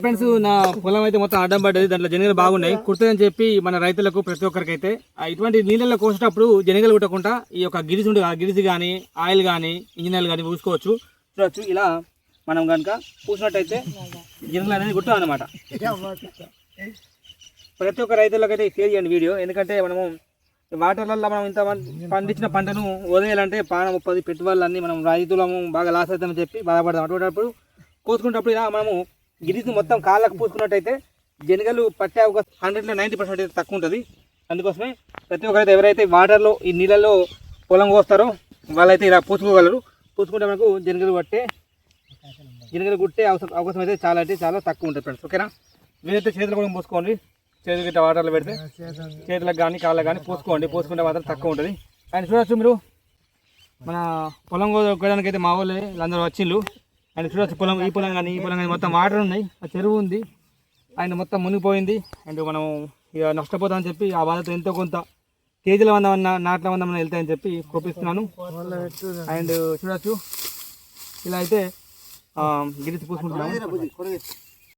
Friends నా పొలం అయితే మొత్తం అడ్డం పడ్డది దాంట్లో జనగలు బాగున్నాయి. కుడుతుందని చెప్పి మన రైతులకు ప్రతి ఒక్కరికి అయితే ఆ ఇటువంటి నీళ్ళల్లో కోసేటప్పుడు జనగలు కుట్టకుండా ఈ యొక్క గిరిసి ఉండే ఆ గిరిసి కానీ ఆయిల్ కానీ ఇంజిన్ ఆయిల్ కానీ పూసుకోవచ్చు. చూడొచ్చు. ఇలా మనం కనుక పూసినట్టయితే జనగలు అనేది కుట్టాం అనమాట ప్రతి ఒక్క రైతులకైతే షేర్ చేయండి వీడియో. ఎందుకంటే మనము వాటర్లలో మనం ఇంత పండించిన పంటను వదిలేయాలంటే పాన ముప్పది పెట్టుబడులన్నీ మనం రైతులము బాగా లాస్ అవుతామని చెప్పి బాధపడతాం. అటువంటిప్పుడు కోసుకునేటప్పుడు ఇలా మనము గిరిసి మొత్తం కాళ్ళకు పూసుకున్నట్టయితే జనగలు పట్టే అవకాశం హండ్రెడ్లో నైంటీ పర్సెంట్ అయితే తక్కువ ఉంటుంది. అందుకోసమే ప్రతి ఒక్కరైతే ఎవరైతే వాటర్లో ఈ నీళ్ళల్లో పొలం కోస్తారో వాళ్ళైతే ఇలా పూసుకోగలరు. పూసుకుంటే మనకు జనగలు పట్టే జనగలు కుట్టే అవసరం అవకాశం అయితే చాలా అంటే చాలా తక్కువ ఉంటుంది ఫ్రెండ్స్ ఓకేనా మీరైతే చేతులు కూడా పోసుకోండి చేతులు గిట్ట వాటర్లో పెడితే చేతులకు కానీ కాళ్ళకు కానీ పోసుకోండి. పోసుకుంటే మాత్రం తక్కువ ఉంటుంది. అండ్ చూడొచ్చు మీరు మన పొలం కోయడానికి అయితే మా వాళ్ళు అందరూ వచ్చిండ్రు. అండ్ చూడొచ్చు పొలం ఈ పొలం కానీ ఈ పొలం కానీ మొత్తం వాటర్ ఉన్నాయి. ఆ చెరువు ఉంది. ఆయన మొత్తం మునిగిపోయింది. అండ్ మనం ఇక నష్టపోతామని చెప్పి ఆ బాధతో ఎంతో కొంత కేజీల వందమన్నా నాట్ల వందమన్నా వెళ్తాయని చెప్పి కోపిస్తున్నాను. అండ్ చూడొచ్చు. ఇలా అయితే గిరిచి పూసుకుంటున్నాను